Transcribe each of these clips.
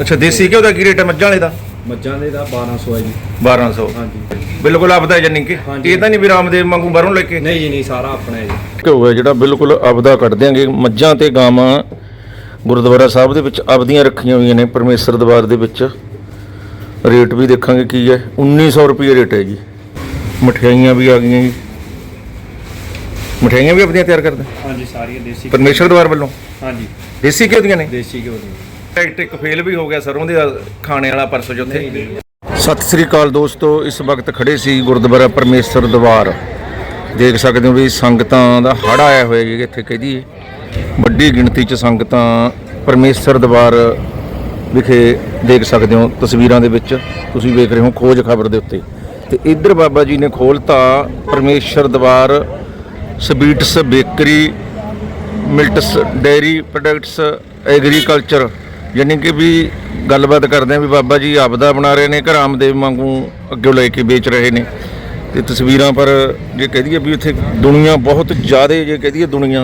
ਅੱਛਾ ਦੇਸੀ ਘਿਓ ਦਾ ਕੀ ਰੇਟ ਹੈ ਮੱਝਾਂ ਵਾਲੇ ਦਾ? ਮੱਝਾਂ ਦੇ ਦਾ 1200 ਹੈ ਜੀ। 1200 ਹਾਂਜੀ ਬਿਲਕੁਲ। ਆਪਦਾ ਜਾਨੀ ਕਿ? ਹਾਂਜੀ। ਇਹ ਤਾਂ ਨਹੀਂ ਵੀ ਰਾਮਦੇਵ ਵਾਂਗੂ ਬਾਹਰੋਂ ਲੈ ਕੇ? ਨਹੀਂ ਜੀ ਨਹੀਂ ਸਾਰਾ ਆਪਣਾ ਹੈ ਜੀ। ਘਿਓ ਹੈ ਜਿਹੜਾ ਬਿਲਕੁਲ ਆਪਦਾ ਕੱਢ ਦਿਆਂਗੇ। ਮੱਝਾਂ ਤੇ ਗਾਵਾਂ ਗੁਰਦੁਆਰਾ ਸਾਹਿਬ ਦੇ ਵਿੱਚ ਆਪਦੀਆਂ ਰੱਖੀਆਂ ਹੋਈਆਂ ਨੇ ਪਰਮੇਸ਼ਰ ਦਰਬਾਰ ਦੇ ਵਿੱਚ। ਰੇਟ ਵੀ ਦੇਖਾਂਗੇ ਕੀ ਹੈ। 1900 ਰੁਪਏ ਰੇਟ ਹੈ ਜੀ। ਮਠਿਆਈਆਂ ਵੀ ਆ ਗਈਆਂ ਜੀ। ਮਠਿਆਈਆਂ ਵੀ ਆਪਣੀਆਂ ਤਿਆਰ ਕਰਦੇ? ਹਾਂਜੀ ਸਾਰੀਆਂ ਦੇਸੀ ਪਰਮੇਸ਼ਰ ਦਰਬਾਰ ਵੱਲੋਂ? ਹਾਂਜੀ। ਦੇਸੀ ਘਿਓ ਦੀਆਂ ਨੇ? ਦੇਸੀ ਘਿਓ ਦੀ ਟਰੈਕਟਰ ਇੱਕ ਫੇਲ ਵੀ ਹੋ ਗਿਆ ਸਰੋਂ ਦੇ ਖਾਣੇ ਵਾਲਾ ਪਰਸੋਂ ਚ ਸਤਿ ਸ੍ਰੀ ਅਕਾਲ ਦੋਸਤੋ, ਇਸ ਵਕਤ ਖੜੇ ਸੀ ਗੁਰਦੁਆਰਾ ਪਰਮੇਸ਼ਰ ਦਰਬਾਰ। ਦੇਖ ਸਕਦੇ ਹੋ ਵੀ ਸੰਗਤਾਂ ਦਾ ਹੜ ਆਇਆ ਹੋਇਆ ਜੀ ਇੱਥੇ ਕਹਦੀ ਵੱਡੀ ਗਿਣਤੀ 'ਚ ਸੰਗਤਾਂ ਪਰਮੇਸ਼ਰ ਦਰਬਾਰ ਵਿਖੇ ਦੇਖ ਸਕਦੇ ਹੋ ਤਸਵੀਰਾਂ ਦੇ ਵਿੱਚ। ਤੁਸੀਂ ਵੇਖ ਰਹੇ ਹੋ ਖੋਜ ਖਬਰ ਦੇ ਉੱਤੇ। ਤੇ ਇੱਧਰ ਬਾਬਾ ਜੀ ਨੇ ਖੋਲਤਾ Parmeshar Darbar sweets bakery, millets dairy products, agriculture. ਯਾਨੀ ਕਿ ਵੀ ਗੱਲਬਾਤ ਕਰਦੇ ਆ ਵੀ ਬਾਬਾ ਜੀ ਆਪਦਾ ਬਣਾ ਰਹੇ ਨੇ ਕਿ ਰਾਮਦੇਵ ਵਾਂਗੂ ਅੱਗੇ ਲੈ ਕੇ ਵੇਚ ਰਹੇ ਨੇ। ਤੇ ਤਸਵੀਰਾਂ ਪਰ ਜੇ ਕਹਿ ਦਈਏ ਵੀ ਇੱਥੇ ਦੁਨੀਆ ਬਹੁਤ ਜ਼ਿਆਦਾ ਜੇ ਕਹਿ ਦਈਏ ਦੁਨੀਆ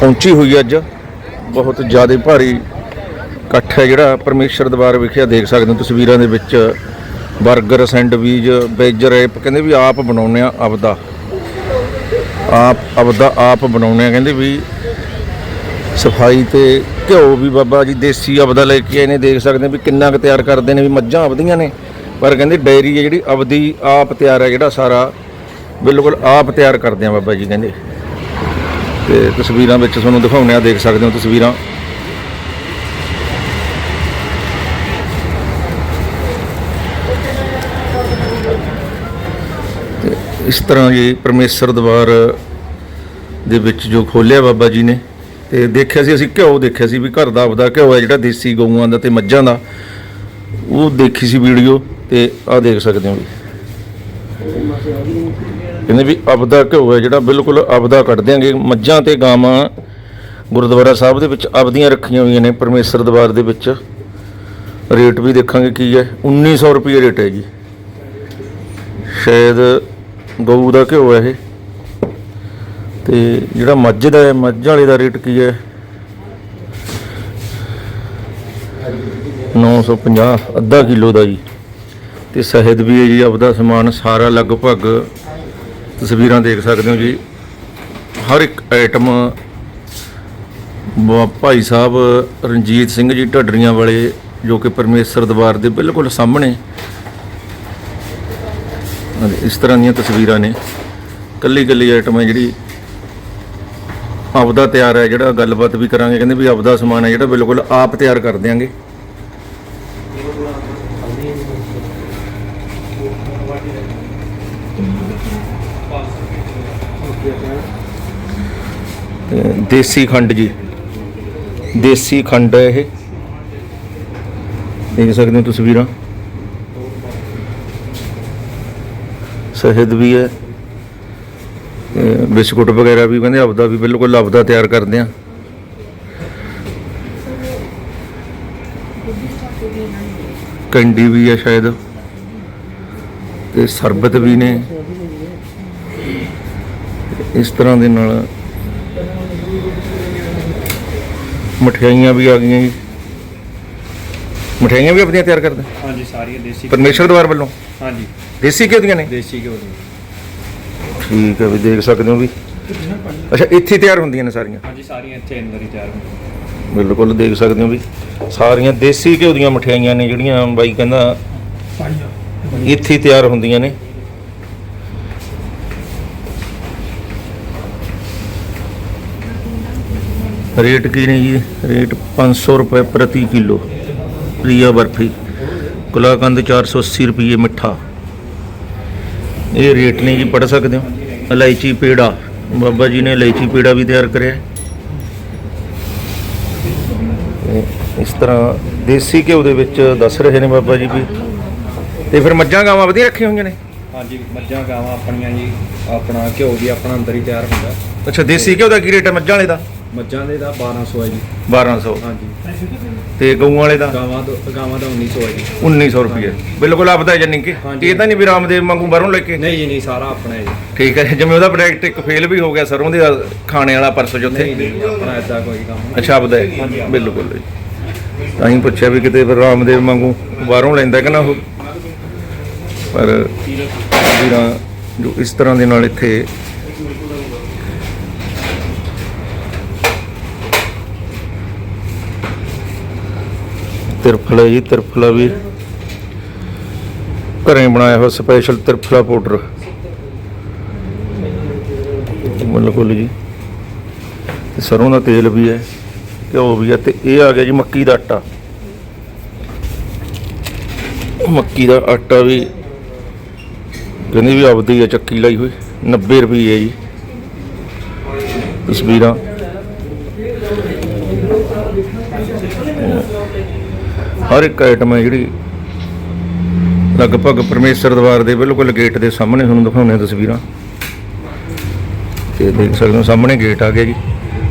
ਪਹੁੰਚੀ ਹੋਈ ਅੱਜ, ਬਹੁਤ ਜ਼ਿਆਦਾ ਭਾਰੀ ਇਕੱਠ ਹੈ ਜਿਹੜਾ ਪਰਮੇਸ਼ਰ ਦਰਬਾਰ ਵਿਖੇ ਦੇਖ ਸਕਦੇ ਹੋ ਤਸਵੀਰਾਂ ਦੇ ਵਿੱਚ। 버ਗਰ ਸੈਂਡਵਿਚ, ਵੈਜ ਰੈਪ, ਕਹਿੰਦੇ ਵੀ ਆਪ ਬਣਾਉਂਦੇ ਆ ਆਪਦਾ। ਆਪ ਆਪਦਾ ਆਪ ਬਣਾਉਂਦੇ ਆ, ਕਹਿੰਦੇ ਵੀ ਸਫ਼ਾਈ ਤੇ ਘਿਓ ਵੀ ਬਾਬਾ ਜੀ, ਦੇਸੀ ਆਪਦਾ ਲੈ ਕੇ ਆਏ ਨੇ, ਦੇਖ ਸਕਦੇ ਵੀ ਕਿੰਨਾ ਕੁ ਤਿਆਰ ਕਰਦੇ ਨੇ, ਵੀ ਮੱਝਾਂ ਆਪਦੀਆਂ ਨੇ। ਪਰ ਕਹਿੰਦੇ ਡਾਇਰੀ ਹੈ ਜਿਹੜੀ ਆਪਦੀ ਆਪ ਤਿਆਰ ਹੈ ਜਿਹੜਾ ਸਾਰਾ। ਬਿਲਕੁਲ ਆਪ ਤਿਆਰ ਕਰਦੇ ਆ ਬਾਬਾ ਜੀ ਕਹਿੰਦੇ। ਤੇ ਤਸਵੀਰਾਂ ਵਿੱਚ ਤੁਹਾਨੂੰ ਦਿਖਾਉਂਦੇ ਆ, ਦੇਖ ਸਕਦੇ ਹੋ ਤਸਵੀਰਾਂ। ਇਸ ਤਰ੍ਹਾਂ ਜੀ ਪਰਮੇਸ਼ਰ ਦਰਬਾਰ ਦੇ ਵਿੱਚ ਜੋ ਖੋਲਿਆ ਬਾਬਾ ਜੀ ਨੇ ਤੇ ਦੇਖਿਆ ਸੀ, ਅਸੀਂ ਘਿਓ ਦੇਖਿਆ ਸੀ ਵੀ ਘਰ ਦਾ ਆਪਦਾ ਘਿਓ ਹੈ ਜਿਹੜਾ ਦੇਸੀ ਗਊਆਂ ਦਾ ਤੇ ਮੱਝਾਂ ਦਾ। ਉਹ ਦੇਖੀ ਸੀ ਵੀਡੀਓ ਤੇ ਆਹ ਦੇਖ ਸਕਦੇ ਹੋ ਵੀ। ਕਹਿੰਦੇ ਵੀ ਆਪਦਾ ਘਿਓ ਹੈ ਜਿਹੜਾ ਬਿਲਕੁਲ ਆਪਦਾ ਕੱਢ ਦਿਆਂਗੇ। ਮੱਝਾਂ ਤੇ ਗਾਵਾਂ ਗੁਰਦੁਆਰਾ ਸਾਹਿਬ ਦੇ ਵਿੱਚ ਆਪਦੀਆਂ ਰੱਖੀਆਂ ਹੋਈਆਂ ਨੇ ਪਰਮੇਸ਼ਰ ਦਰਬਾਰ ਦੇ ਵਿੱਚ। ਰੇਟ ਵੀ ਦੇਖਾਂਗੇ ਕੀ ਹੈ। 1900 ਰੁਪਏ ਰੇਟ ਹੈ ਜੀ ਸ਼ਾਇਦ ਗਊ ਦਾ ਘਿਓ ਹੈ ਇਹ। ਤੇ ਜਿਹੜਾ ਮੱਝ ਦਾ ਹੈ ਮੱਝ ਵਾਲੇ ਦਾ ਰੇਟ ਕੀ ਹੈ? 950 ਅੱਧਾ ਕਿਲੋ ਦਾ ਜੀ। ਤੇ ਸ਼ਹਿਦ ਵੀ ਹੈ ਜੀ, ਆਪਦਾ ਸਮਾਨ ਸਾਰਾ ਲਗਭਗ। ਤਸਵੀਰਾਂ ਦੇਖ ਸਕਦੇ ਹੋ ਜੀ। ਹਰ ਇੱਕ ਆਈਟਮ ਬ- ਭਾਈ ਸਾਹਿਬ ਰਣਜੀਤ ਸਿੰਘ ਜੀ ਢੱਡਰੀਆਂ ਵਾਲੇ, ਜੋ ਕਿ ਪਰਮੇਸ਼ਰ ਦਰਬਾਰ ਦੇ ਬਿਲਕੁਲ ਸਾਹਮਣੇ। ਇਸ ਤਰ੍ਹਾਂ ਦੀਆਂ ਤਸਵੀਰਾਂ ਨੇ। ਕੱਲੀ ਕੱਲੀ ਆਈਟਮ ਹੈ ਜਿਹੜੀ ਆਪਦਾ ਤਿਆਰ ਹੈ ਜਿਹੜਾ ਗੱਲਬਾਤ ਵੀ ਕਰਾਂਗੇ, ਕਹਿੰਦੇ ਵੀ ਆਪਦਾ ਸਮਾਨ ਹੈ ਜਿਹੜਾ ਬਿਲਕੁਲ ਆਪ ਤਿਆਰ ਕਰ ਦਿਆਂਗੇ। ਦੇਸੀ ਖੰਡ ਜੀ। ਦੇਸੀ ਖੰਡ ਹੈ ਇਹ। ਦੇਖ ਸਕਦੇ ਹੋ ਤਸਵੀਰਾਂ। ਸ਼ਹਿਦ ਵੀ ਹੈ। ਬਿਸਕੁਟ ਵਗੈਰਾ ਵੀ ਕਹਿੰਦੇ ਆਪਦਾ ਵੀ ਬਿਲਕੁਲ ਆਪਦਾ ਤਿਆਰ ਕਰਦੇ ਆ। ਕੰਡੀ ਵੀ ਹੈ ਸ਼ਾਇਦ। ਤੇ ਸਰਬਤ ਵੀ ਨੇ। ਇਸ ਤਰ੍ਹਾਂ ਦੇ ਨਾਲ ਮਠਿਆਈਆਂ ਵੀ ਆ ਗਈਆਂ ਜੀ। ਮਠਿਆਈਆਂ ਵੀ ਆਪਣੀਆਂ ਤਿਆਰ ਕਰਦੇ? ਹਾਂਜੀ ਸਾਰੀਆਂ ਦੇਸੀ ਪਰਮੇਸ਼ਰ ਦਰਬਾਰ ਵੱਲੋਂ? ਹਾਂਜੀ। ਦੇਸੀ ਘਿਓ ਦੀਆਂ ਨੇ? ਦੇਸੀ ਘਿਓ ਦੀ ਠੀਕ ਹੈ ਵੀ ਦੇਖ ਸਕਦੇ ਹੋ ਵੀ। ਅੱਛਾ ਇੱਥੇ ਹੀ ਤਿਆਰ ਹੁੰਦੀਆਂ ਨੇ ਸਾਰੀਆਂ? ਹਾਂਜੀ ਸਾਰੀਆਂ ਇੱਥੇ ਅੰਦਰ ਹੀ ਤਿਆਰ ਹੁੰਦੀਆਂ ਬਿਲਕੁਲ ਦੇਖ ਸਕਦੇ ਹੋ ਵੀ। ਸਾਰੀਆਂ ਦੇਸੀ ਘਿਓ ਦੀਆਂ ਮਠਿਆਈਆਂ ਨੇ ਜਿਹੜੀਆਂ ਬਾਈ ਕਹਿੰਦਾ ਇੱਥੇ ਹੀ ਤਿਆਰ ਹੁੰਦੀਆਂ ਨੇ। ਰੇਟ ਕੀ ਨੇ ਜੀ? ਰੇਟ 500 ਰੁਪਏ ਪ੍ਰਤੀ ਕਿਲੋ। ਪ੍ਰਿਆ ਬਰਫੀ। ਕੁਲਾਕੰਦ 480 ਰੁਪਏ ਮਿੱਠਾ। ਇਹ ਰੇਟ ਨੇ ਜੀ ਪੜ ਸਕਦੇ ਹੋ? ਇਲਾਇਚੀ ਪੇੜਾ। ਬਾਬਾ ਜੀ ਨੇ ਇਲਾਇਚੀ ਪੇੜਾ ਵੀ ਤਿਆਰ ਕਰਿਆ। ਤੇ ਇਸ ਤਰ੍ਹਾਂ ਦੇਸੀ ਘਿਓ ਦੇ ਵਿੱਚ ਦੱਸ ਰਹੇ ਨੇ ਬਾਬਾ ਜੀ ਵੀ। ਤੇ ਫਿਰ ਮੱਝਾਂ ਗਾਵਾਂ ਵਧੀਆ ਰੱਖੀਆਂ ਹੋਈਆਂ ਨੇ? ਹਾਂਜੀ ਮੱਝਾਂ ਗਾਵਾਂ ਆਪਣੀਆਂ ਜੀ ਆਪਣਾ ਘਿਓ ਵੀ ਆਪਣਾ ਅੰਦਰ ਹੀ ਤਿਆਰ ਹੁੰਦਾ। ਅੱਛਾ ਦੇਸੀ ਘਿਓ ਦਾ ਕੀ ਰੇਟ ਹੈ ਮੱਝਾਂ ਵਾਲੇ ਦਾ? ਮੱਝਾਂ ਦੇ ਦਾ 1200 ਹੈ ਜੀ। 1200 ਹਾਂਜੀ। ਤੇ ਗਊਆਂ ਵਾਲੇ ਦਾ? ਗਾਵਾਂ ਦਾ ਗਾਵਾਂ ਦਾ 1900 ਹੈ ਜੀ। 1900 ਰੁਪਏ ਬਿਲਕੁਲ ਆਪਦਾ ਜਾਨੀ ਕਿ? ਹਾਂਜੀ। ਇਹ ਤਾਂ ਨਹੀਂ ਵੀ ਰਾਮਦੇਵ ਵਾਂਗੂ ਬਾਹਰੋਂ ਲੈ ਕੇ? ਨਹੀਂ ਜੀ ਨਹੀਂ ਸਾਰਾ ਆਪਣਾ ਹੈ ਜੀ। ਠੀਕ ਹੈ ਜਿਵੇਂ ਉਹਦਾ ਪ੍ਰੋਡਕਟ ਇੱਕ ਫੇਲ ਵੀ ਹੋ ਗਿਆ ਸਰੋਂ ਦੇ ਖਾਣੇ ਵਾਲਾ ਪਰਸੋਂ ਚ ਉੱਥੇ। ਨਹੀਂ ਨਹੀਂ ਆਪਣਾ ਐਦਾਂ ਕੋਈ ਕੰਮ ਨਹੀਂ। ਅੱਛਾ ਆਪਦਾ ਹੈ। ਬਿਲਕੁਲ ਜੀ। ਤਾਂ ਹੀ ਪੁੱਛਿਆ ਵੀ ਕਿਤੇ ਫਿਰ ਰਾਮਦੇਵ ਵਾਂਗੂ ਬਾਹਰੋਂ ਲੈਂਦਾ ਕਿ ਨਾ ਉਹ? ਪਰ ਵੀਰਾਂ ਜੋ ਇਸ ਤਰ੍ਹਾਂ ਦੇ ਨਾਲ ਇੱਥੇ ਤਿਰਫਲਾ ਜੀ, ਤਿਰਫਲਾ ਵੀ ਘਰੇ ਬਣਾਇਆ ਹੋਇਆ ਸਪੈਸ਼ਲ ਤਿਰਫਲਾ ਪਾਊਡਰ ਬਿਲਕੁਲ ਜੀ। ਤੇ ਸਰੋਂ ਦਾ ਤੇਲ ਵੀ ਹੈ, ਘਿਓ ਵੀ ਹੈ ਤੇ ਇਹ ਆ ਗਿਆ ਜੀ ਮੱਕੀ ਦਾ ਆਟਾ। ਮੱਕੀ ਦਾ ਆਟਾ ਵੀ ਕਹਿੰਦੇ ਵੀ ਆਪਦੀ ਹੈ ਚੱਕੀ ਲਾਈ ਹੋਈ 90 ਰੁਪਏ ਹੈ ਜੀ। ਤਸਵੀਰਾਂ। ਹਰ ਇੱਕ ਆਈਟਮ ਹੈ ਜਿਹੜੀ ਲਗਭਗ ਪਰਮੇਸ਼ਰ ਦਵਾਰ ਦੇ ਬਿਲਕੁਲ ਗੇਟ ਦੇ ਸਾਹਮਣੇ ਤੁਹਾਨੂੰ ਦਿਖਾਉਂਦੇ ਹਾਂ ਤਸਵੀਰਾਂ। ਤੇ ਦੇਖ ਸਕਦੇ ਹੋ, ਸਾਹਮਣੇ ਗੇਟ ਆ ਗਿਆ ਜੀ।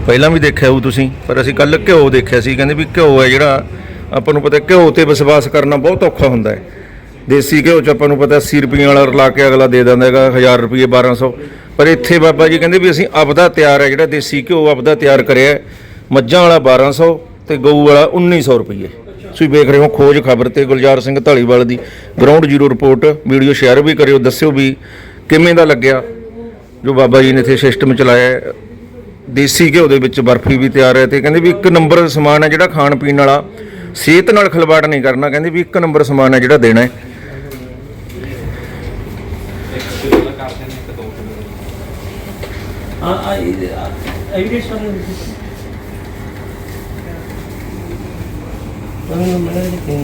ਪਹਿਲਾਂ ਵੀ ਦੇਖਿਆ ਹੋਊ ਤੁਸੀਂ, ਪਰ ਅਸੀਂ ਕੱਲ ਘਿਓ ਦੇਖਿਆ ਸੀ, ਕਹਿੰਦੇ ਵੀ ਘਿਓ ਹੈ ਜਿਹੜਾ ਆਪਾਂ ਨੂੰ ਪਤਾ ਘਿਓ ਤੇ ਵਿਸ਼ਵਾਸ ਕਰਨਾ ਬਹੁਤ ਔਖਾ ਹੁੰਦਾ ਹੈ। ਦੇਸੀ ਘਿਓ ਚ ਆਪਾਂ ਨੂੰ ਪਤਾ 80 ਰੁਪਏ ਵਾਲਾ ਰਲਾ ਕੇ ਅਗਲਾ ਦੇ ਦਿੰਦਾ ਹੈਗਾ 1000 ਰੁਪਏ 1200 ਪਰ ਇੱਥੇ ਬਾਬਾ ਜੀ ਕਹਿੰਦੇ ਵੀ ਅਸੀਂ ਆਪਦਾ ਤਿਆਰ ਹੈ ਜਿਹੜਾ ਦੇਸੀ ਘਿਓ ਆਪਦਾ ਤਿਆਰ ਕਰਿਆ ਮੱਝਾਂ ਵਾਲਾ 1200 ਤੇ ਗਊ ਵਾਲਾ 1900 ਰੁਪਏ ਤੁਸੀਂ ਵੇਖ ਰਹੇ ਹੋ ਖੋਜ ਖਬਰ ਤੇ ਗੁਲਜ਼ਾਰ ਸਿੰਘ ਢਾਲੀਵਾਲ ਦੀ। Ground zero report video share ਵੀ ਕਰਿਓ, ਦੱਸਿਓ ਵੀ ਕਿਵੇਂ ਦਾ ਲੱਗਿਆ, ਜੋ ਬਾਬਾ ਜੀ ਨੇ ਇੱਥੇ ਸਿਸਟਮ ਚਲਾਇਆ ਦੇਸੀ ਘਿਓ ਦੇ ਵਿੱਚ ਬਰਫੀ ਵੀ ਤਿਆਰ ਹੈ ਤੇ ਕਹਿੰਦੇ ਵੀ ਇੱਕ ਨੰਬਰ ਸਮਾਨ ਹੈ ਜਿਹੜਾ ਖਾਣ ਪੀਣ ਵਾਲਾ, ਸਿਹਤ ਨਾਲ ਖਿਲਵਾੜ ਨਹੀਂ ਕਰਨਾ, ਕਹਿੰਦੇ ਵੀ ਇੱਕ ਨੰਬਰ ਸਮਾਨ ਹੈ ਜਿਹੜਾ ਦੇਣਾ ਹੈ। ਆ ਆ ਐਵੀਡੈਂਸ ਵਾਲੇ ਨੂੰ ਮੈਂ